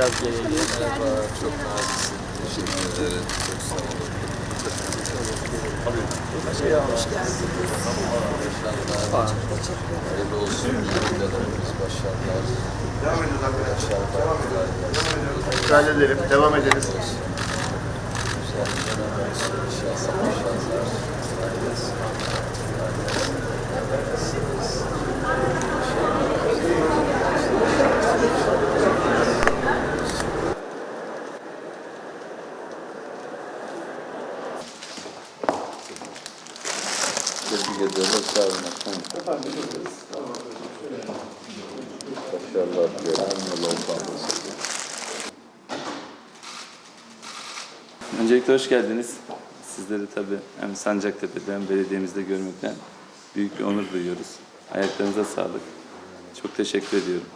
biraz geriye gelin. Merhaba, çok naziksin. Teşekkür ederim. Çok sağ olun. Hoş geldiniz. Başarılar. Hayırlı olsun. Dönemimiz başarılar. Devam ediyoruz arkadaşlar. Devam ediyoruz. Müsaade edelim. Devam ederiz. Güzel bir dönem olsun. İnşallah başarılar. Tebrik ederim. Sağ olun. efendim. Başarılar. Öncelikle hoş geldiniz. Sizleri tabii hem Sancaktepe'de hem belediyemizde görmekten büyük bir onur duyuyoruz. Ayaklarınıza sağlık. Çok teşekkür ediyorum.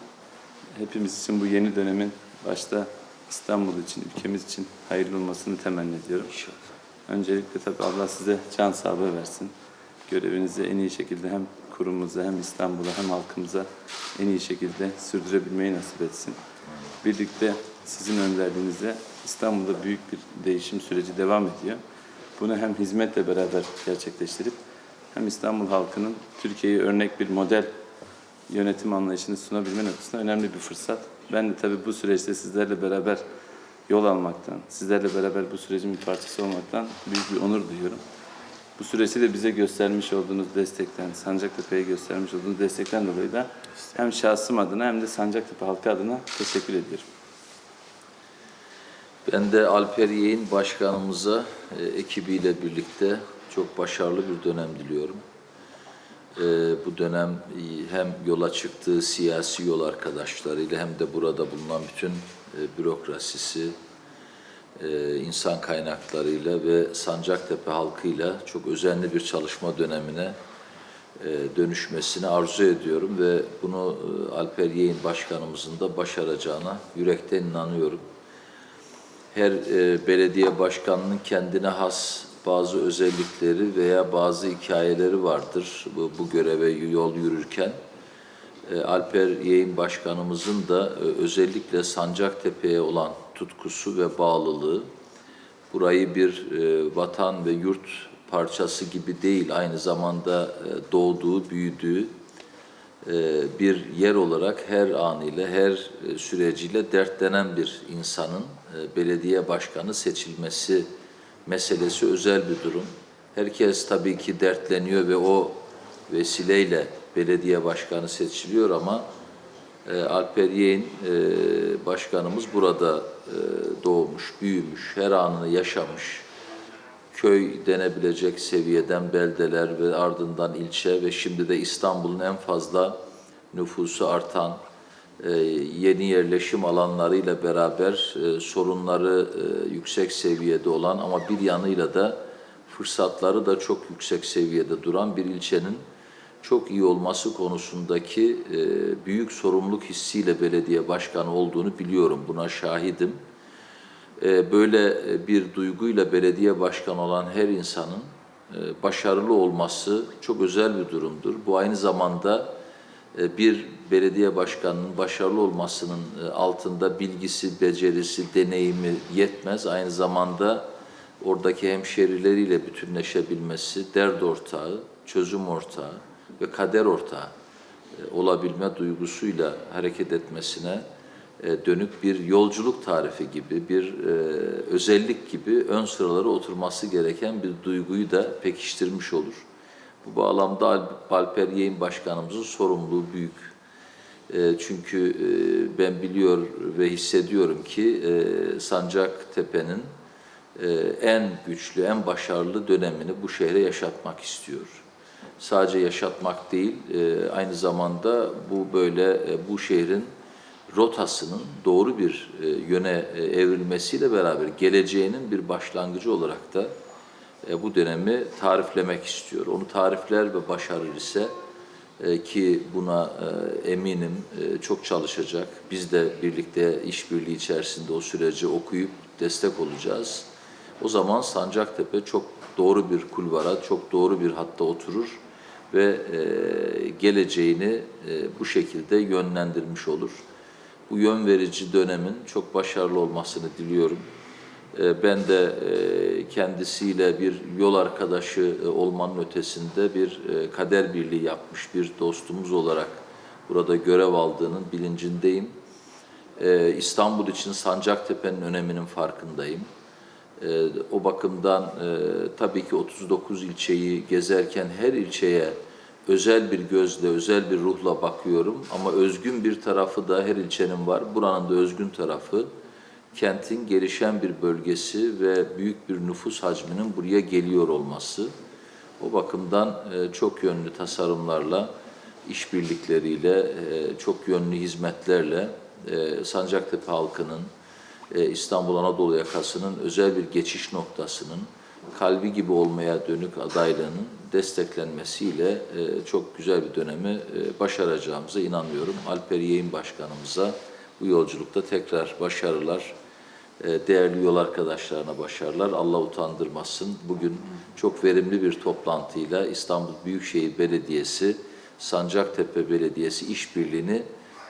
Hepimiz için bu yeni dönemin başta İstanbul için, ülkemiz için hayırlı olmasını temenni ediyorum. Öncelikle tabii Allah size can sağlığı versin. Görevinizi en iyi şekilde hem kurumumuza hem İstanbul'a hem halkımıza en iyi şekilde sürdürebilmeyi nasip etsin. Birlikte sizin önderliğinizle İstanbul'da büyük bir değişim süreci devam ediyor. Bunu hem hizmetle beraber gerçekleştirip hem İstanbul halkının Türkiye'yi örnek bir model yönetim anlayışını sunabilme noktasında önemli bir fırsat. Ben de tabii bu süreçte sizlerle beraber yol almaktan, sizlerle beraber bu sürecin bir parçası olmaktan büyük bir onur duyuyorum. Bu süreçte de bize göstermiş olduğunuz destekten, Sancaktepe'ye göstermiş olduğunuz destekten dolayı da hem şahsım adına hem de Sancaktepe halkı adına teşekkür ediyorum. Ben de Alper Yeğin Başkanımıza e, ekibiyle birlikte çok başarılı bir dönem diliyorum. E, bu dönem hem yola çıktığı siyasi yol arkadaşlarıyla hem de burada bulunan bütün e, bürokrasisi, e, insan kaynaklarıyla ve Sancaktepe halkıyla çok özenli bir çalışma dönemine e, dönüşmesini arzu ediyorum ve bunu e, Alper Yeğin Başkanımızın da başaracağına yürekten inanıyorum her belediye başkanının kendine has bazı özellikleri veya bazı hikayeleri vardır bu, bu göreve yol yürürken. Alper Yeğin Başkanımızın da özellikle Sancaktepe'ye olan tutkusu ve bağlılığı, burayı bir e, vatan ve yurt parçası gibi değil, aynı zamanda e, doğduğu, büyüdüğü, e, bir yer olarak her anıyla, her e, süreciyle dertlenen bir insanın e, belediye başkanı seçilmesi meselesi özel bir durum. Herkes tabii ki dertleniyor ve o vesileyle belediye başkanı seçiliyor ama e, Alper Yeğin e, başkanımız burada e, doğmuş, büyümüş, her anını yaşamış. Köy denebilecek seviyeden beldeler ve ardından ilçe ve şimdi de İstanbul'un en fazla nüfusu artan e, yeni yerleşim alanlarıyla beraber sorunları yüksek seviyede olan ama bir yanıyla da fırsatları da çok yüksek seviyede duran bir ilçenin çok iyi olması konusundaki e, büyük sorumluluk hissiyle belediye başkanı olduğunu biliyorum. Buna şahidim. E, böyle e, bir duyguyla belediye başkanı olan her insanın e, başarılı olması çok özel bir durumdur. Bu aynı zamanda e, bir belediye başkanının başarılı olmasının e, altında bilgisi, becerisi, deneyimi yetmez. Aynı zamanda oradaki hemşerileriyle bütünleşebilmesi, dert ortağı, çözüm ortağı ve kader ortağı e, olabilme duygusuyla hareket etmesine e, dönük bir yolculuk tarifi gibi, bir e, özellik gibi ön sıralara oturması gereken bir duyguyu da pekiştirmiş olur. Bu bağlamda Al- Alper Yeğin Başkanımızın sorumluluğu büyük. Çünkü ben biliyor ve hissediyorum ki Sancaktepe'nin en güçlü, en başarılı dönemini bu şehre yaşatmak istiyor. Sadece yaşatmak değil, e, aynı zamanda bu böyle e, bu şehrin rotasının doğru bir e, yöne e, evrilmesiyle beraber geleceğinin bir başlangıcı olarak da e, bu dönemi tariflemek istiyor. Onu tarifler ve başarır ise e, ki buna e, eminim e, çok çalışacak. Biz de birlikte işbirliği içerisinde o süreci okuyup destek olacağız. O zaman Sancaktepe çok doğru bir kulvara, çok doğru bir hatta oturur ve e, geleceğini e, bu şekilde yönlendirmiş olur. bu yön verici dönemin çok başarılı olmasını diliyorum. E, Ben de e, kendisiyle bir yol arkadaşı e, olmanın ötesinde bir e, kader birliği yapmış bir dostumuz olarak burada görev aldığının bilincindeyim. E, İstanbul için Sancaktepe'nin öneminin farkındayım. E, O bakımdan e, tabii ki 39 ilçeyi gezerken her ilçeye özel bir gözle, özel bir ruhla bakıyorum. Ama özgün bir tarafı da her ilçenin var. Buranın da özgün tarafı kentin gelişen bir bölgesi ve büyük bir nüfus hacminin buraya geliyor olması. O bakımdan e, çok yönlü tasarımlarla, işbirlikleriyle, e, çok yönlü hizmetlerle e, Sancaktepe halkının, e, İstanbul Anadolu yakasının özel bir geçiş noktasının kalbi gibi olmaya dönük adaylığının desteklenmesiyle e, çok güzel bir dönemi e, başaracağımıza inanıyorum. Alper Yeğin Başkanımıza bu yolculukta tekrar başarılar, e, değerli yol arkadaşlarına başarılar. Allah utandırmasın. Bugün çok verimli bir toplantıyla İstanbul Büyükşehir Belediyesi, Sancaktepe Belediyesi işbirliğini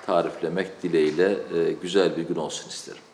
tariflemek dileğiyle e, güzel bir gün olsun isterim.